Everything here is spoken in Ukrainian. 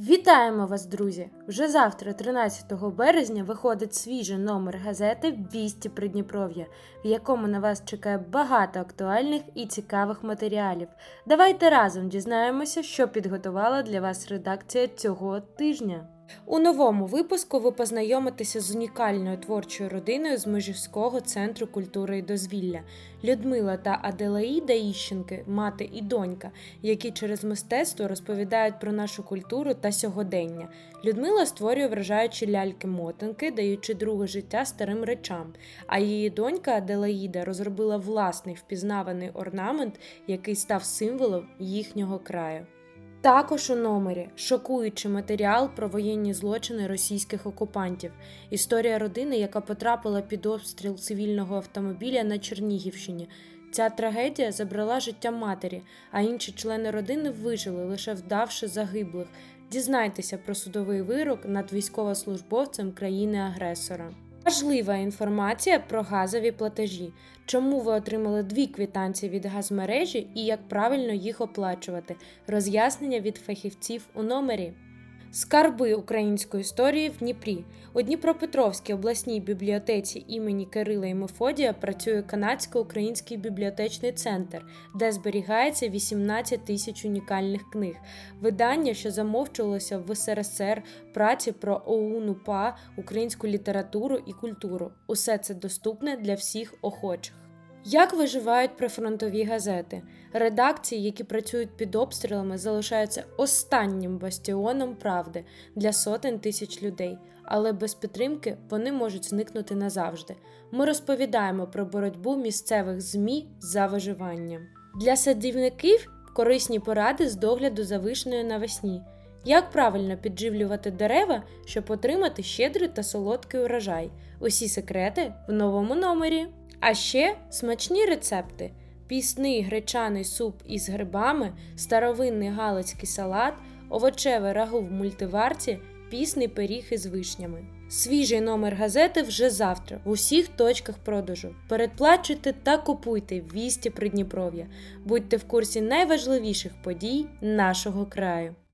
Вітаємо вас, друзі! Вже завтра, 13 березня, виходить свіжий номер газети Вісті Придніпров'я, в якому на вас чекає багато актуальних і цікавих матеріалів. Давайте разом дізнаємося, що підготувала для вас редакція цього тижня. У новому випуску ви познайомитеся з унікальною творчою родиною з Межівського центру культури і дозвілля Людмила та Аделаїда Іщенки, мати і донька, які через мистецтво розповідають про нашу культуру та сьогодення. Людмила створює вражаючі ляльки-мотанки, даючи друге життя старим речам. А її донька Аделаїда розробила власний впізнаваний орнамент, який став символом їхнього краю. Також у номері шокуючий матеріал про воєнні злочини російських окупантів, історія родини, яка потрапила під обстріл цивільного автомобіля на Чернігівщині. Ця трагедія забрала життя матері, а інші члени родини вижили, лише вдавши загиблих. Дізнайтеся про судовий вирок над військовослужбовцем країни-агресора. Важлива інформація про газові платежі. Чому ви отримали дві квитанції від газмережі і як правильно їх оплачувати? Роз'яснення від фахівців у номері. Скарби української історії в Дніпрі. У Дніпропетровській обласній бібліотеці імені Кирила і Мефодія працює канадсько-український бібліотечний центр, де зберігається 18 тисяч унікальних книг. Видання, що замовчувалося в СРСР, праці про ОУН УПА, українську літературу і культуру. Усе це доступне для всіх охочих. Як виживають прифронтові газети? Редакції, які працюють під обстрілами, залишаються останнім бастіоном правди для сотень тисяч людей, але без підтримки вони можуть зникнути назавжди. Ми розповідаємо про боротьбу місцевих ЗМІ за виживання. Для садівників корисні поради з догляду за навесні. Як правильно підживлювати дерева, щоб отримати щедрий та солодкий урожай? Усі секрети в новому номері. А ще смачні рецепти: пісний гречаний суп із грибами, старовинний галицький салат, овочеве рагу в мультиварці, пісний пиріг із вишнями. Свіжий номер газети вже завтра в усіх точках продажу. Передплачуйте та купуйте вісті Придніпров'я. Будьте в курсі найважливіших подій нашого краю.